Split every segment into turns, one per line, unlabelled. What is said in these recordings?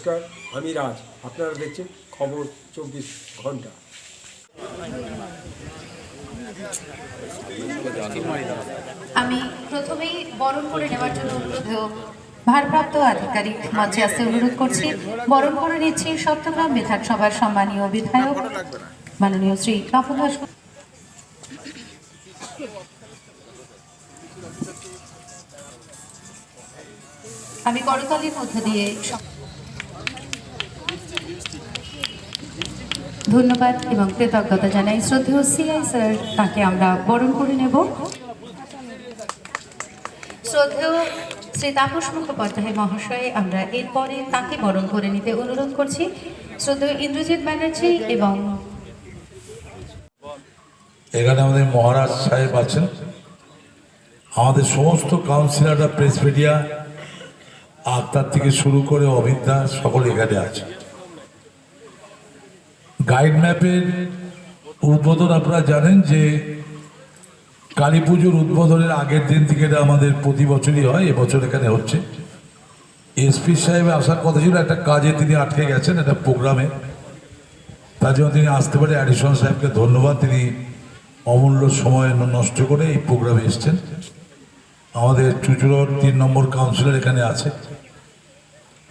নমস্কার, আমি রাজ। আপনারা দেখছেন খবর চব্বিশ ঘণ্টা।
আমি প্রথমেই বরণ করে নেওয়ার জন্য অনুরোধ ভারপ্রাপ্ত আধিকারিক মঞ্চে আসতে অনুরোধ করছি। বরণ করে নিচ্ছি সপ্তগ্রাম বিধানসভার সম্মানীয় বিধায়ক মাননীয় শ্রী তপন দাস আমি করতালির মধ্য দিয়ে ধন্যবাদ এবং কৃতজ্ঞতা জানাই শ্রদ্ধেয় সিআই স্যার, তাকে আমরা বরণ করে নেব। শ্রদ্ধেয় শ্রী তাপস মুখোপাধ্যায় মহাশয়, আমরা এরপরে তাকে বরণ করে নিতে অনুরোধ করছি। শ্রদ্ধেয় ইন্দ্রজিৎ ব্যানার্জি এবং
এখানে আমাদের মহারাজ সাহেব আছেন। আমাদের সমস্ত কাউন্সিলররা প্রেস মিডিয়া আক্তার থেকে শুরু করে অবিদ্যা সকলে এখানে আছে। গাইড ম্যাপের উদ্বোধন আপনারা জানেন যে কালী পুজোর উদ্বোধনের আগের দিন থেকে এটা আমাদের প্রতি বছরই হয়, এবছর এখানে হচ্ছে। এসপি সাহেব আসার কথা ছিল, একটা কাজে তিনি আটকে গেছেন, একটা প্রোগ্রামে। তার জন্য তিনি আসতে পারে, অ্যাডিশনাল সাহেবকে ধন্যবাদ, তিনি অমূল্য সময় নষ্ট করে এই প্রোগ্রামে এসছেন। আমাদের চুচুড়োর তিন নম্বর কাউন্সিলর এখানে আছে।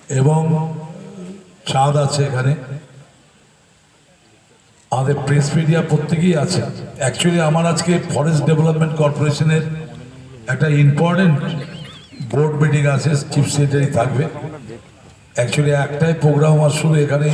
এবং চাঁদ আছে এখানে। আমাদের প্রেস মিডিয়া প্রত্যেকেই আছে। অ্যাকচুয়ালি আমার আজকে ফরেস্ট ডেভেলপমেন্ট কর্পোরেশনের একটা ইম্পর্টেন্ট বোর্ড মিটিং আছে চিফ সেক্রেটারি থাকবে। অ্যাকচুয়ালি একটাই প্রোগ্রাম আমার শুরু এখানে